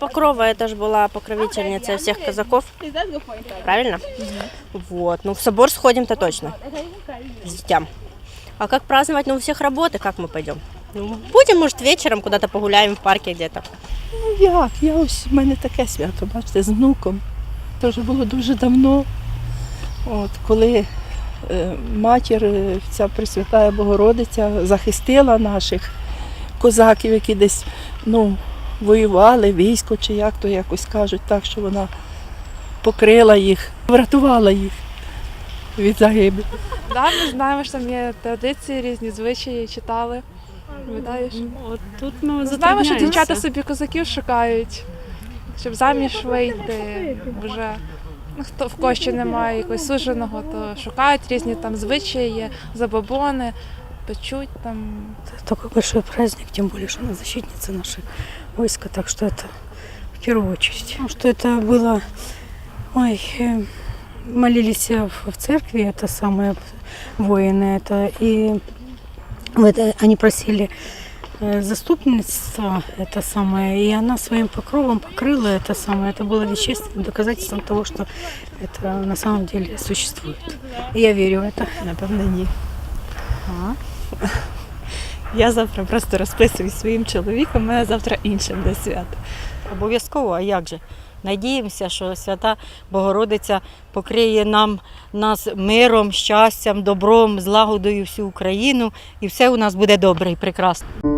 Багрова это же была покровительница всех казаков, правильно? Вот, ну в собор сходим-то точно, с детям. А как праздновать? Ну у всех работы, как мы пойдем? Ну, будем, может, вечером куда-то погуляем в парке где-то. Ну як? Я ось в мене таке свято, бачите, з внуком. Це вже було дуже давно. От, коли е, матір, е, ця Пресвятая Богородиця, захистила наших козаків, які десь ну, воювали, військо чи як то якось кажуть, так, що вона покрила їх, врятувала їх від загибелі. Да, ми знаємо, що там є традиції, різні звичаї, читали. Пам'ятаєш? От тут ми Знаємо, що дівчата собі козаків шукають, щоб заміж вийти вже. Ну, хто в кого ще немає якогось суженого, то шукають різні там звичаї, є, забобони, печуть там. Такой большой праздник, тем более, что она защитница нашей войска, так что это в первую очередь. Потому что это было, ой, э, молились в, в церкви, это самые воины, это и это, они просили э, заступница, это самое, и она своим покровом покрыла это самое. Это было вещественным доказательством того, что это на самом деле существует. И я верю в это. Напевно, ні. Я завтра просто розписуюсь своїм чоловіком, у мене завтра інше буде свято. Обов'язково, а як же? Надіємося, що свята Богородиця покриє нам нас миром, щастям, добром, злагодою всю Україну, і все у нас буде добре і прекрасно.